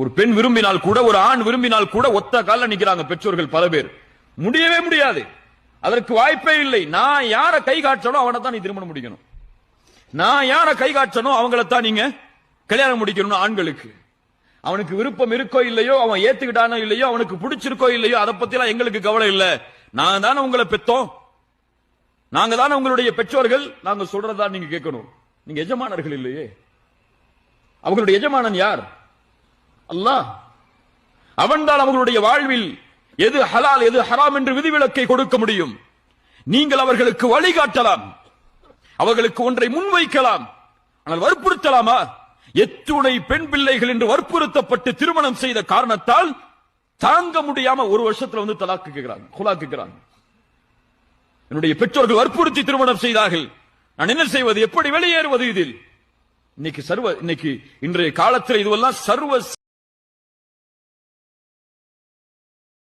ஒரு பெண் விரும்பினால் கூட ஒரு ஆண் விரும்பினால் கூட ஒத்த கால நிக்கிறாங்க பெற்றோர்கள் பல பேர். முடியவே முடியாது. அதற்கு வாய்ப்பே இல்லை. நான் யார கை காட்டணும் அவனை தான் நீ திருமணம் முடிக்கணும். நான் யார கை காட்டணும் அவங்கள தான் நீங்க கல்யாணம் முடிக்கணும் ஆண்களுக்கு. அவனுக்கு விருப்பம் இருக்கோ இல்லையோ அவன் ஏத்துக்கிட்டானோ இல்லையோ அவனுக்கு பிடிச்சிருக்கோ இல்லையோ அதை பத்தி எல்லாம் எங்களுக்கு கவலை இல்லை. நாங்க தானே உங்களை பெத்தோம். நாங்க தானே உங்களுடைய பெற்றோர்கள். நாங்க சொல்றதா நீங்க கேட்கணும். நீங்க எஜமானர்கள் இல்லையே. அவங்களுடைய எஜமானன் யார்? அல்லாஹ் அவன்தான் அவர்களுடைய வாழ்வில் எது ஹலால் எது ஹராம் என்று விதிவிலக்கை கொடுக்க முடியும். நீங்கள் அவர்களுக்கு வழிகாட்டலாம். அவர்களுக்கு ஒன்றை முன்வைக்கலாம். ஆனால் வற்புறுத்தலாமா? எத்துணை பெண் பிள்ளைகள் என்று வற்புறுத்தப்பட்டு திருமணம் செய்த காரணத்தால் தாங்க முடியாம ஒரு வருஷத்துல வந்து தலாக்கு கேட்கிறாங்க என்னுடைய பெற்றோர்கள் வற்புறுத்தி திருமணம் செய்தார்கள். நான் என்ன செய்வது? எப்படி வெளியேறுவது இதில்? இன்னைக்கு சர்வ இன்னைக்கு இன்றைய காலத்தில் இதுவெல்லாம் சர்வ